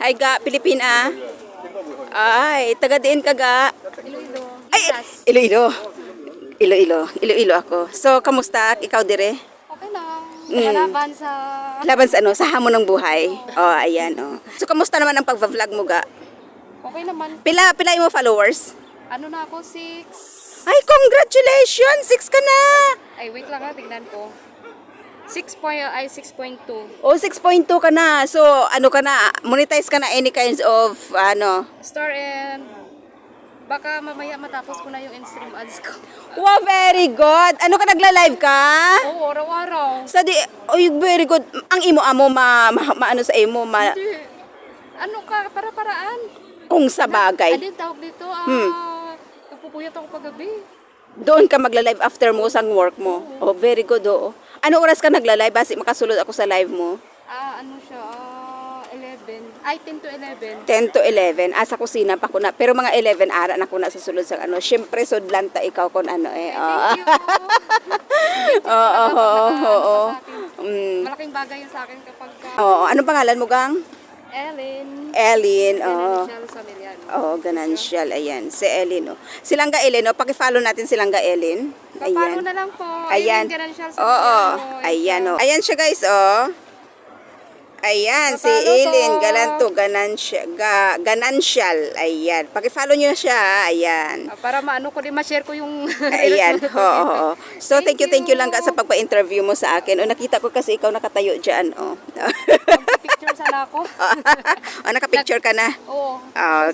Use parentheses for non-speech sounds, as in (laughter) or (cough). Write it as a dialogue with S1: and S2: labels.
S1: Hi ga, Pilipina. Ay, taga diin ka ga.
S2: Iloilo.
S1: Ay, Iloilo. Iloilo. Iloilo ako. So, kamusta? Ikaw dire?
S2: Okay lang.
S1: Mm.
S2: Kalaban sa...
S1: Laban sa ano, sa hamon ng buhay. Oh, ayan oh. So, kamusta naman ang pagva-vlog mo ga?
S2: Okay naman.
S1: Pila pila mo followers?
S2: Ano na ako? Six.
S1: Ay, congratulations! Six ka na!
S2: Ay, wait lang ha. Tignan ko. 6 point, ay 6.2.
S1: Oh, 6.2 ka na. So, ano ka na, monetize ka na any kinds of, ano,
S2: Star and... Baka mamaya matapos ko na yung in-stream ads ko. (laughs)
S1: Wow, very good. Ano ka nagla-live ka?
S2: Oo, araw-araw.
S1: Sa di, oy, very good. Ang imo amo ma, ma, ma- ano sa imo ma,
S2: Hindi. Ano ka? Para-paraan.
S1: kung sa bagay.
S2: Ano yung tawag dito? Ah,
S1: Hmm.
S2: Nagpupuyat ako paggabi.
S1: Doon ka magla-live after mo sang work mo. Oh, very good oo. Ano oras ka nagla-live basi makasulod ako sa live mo?
S2: Ah, ano siya? Ah, 11. Ay, 10 to 11.
S1: 10 to 11. Ah, sa kusina pa ko na. Pero mga 11 ara na ko na sa sulod sa ano. Syempre sudlan ta ikaw kon ano eh. Oh.
S2: Thank you. (laughs)
S1: Oo, oo, oo, oo.
S2: Sa.
S1: Mm.
S2: Malaking bagay yun sa akin kapag ka,
S1: Oo, anong pangalan mo gang?
S2: Ellen,
S1: Ellen, oo.
S2: Samiliano.
S1: Oo, ganancial. Ayan, si Ellen, oh. Silang ga Ellen, oh. Pakifollow natin silang ga Ellen.
S2: Papalo na lang po.
S1: Ayan.
S2: Sa
S1: Oo,
S2: Samiliano.
S1: ayan, oh. Ayan siya, guys, oh. Ayan, si
S2: Papalo to.
S1: galanto, ganancial, ga. Ayan, pakifollow nyo siya, ayan.
S2: Ah, Para maano ko din, ma-share ko yung... (laughs)
S1: Ayan, oo, oo. So, thank
S2: Thank
S1: you, thank you
S2: you.
S1: lang ka sa pagpa-interview mo sa akin. O, nakita ko kasi ikaw nakatayo dyan, oh. (laughs)
S2: Picture sana ako.
S1: o, (laughs) nakapicture ka na.
S2: Oo.
S1: Okay.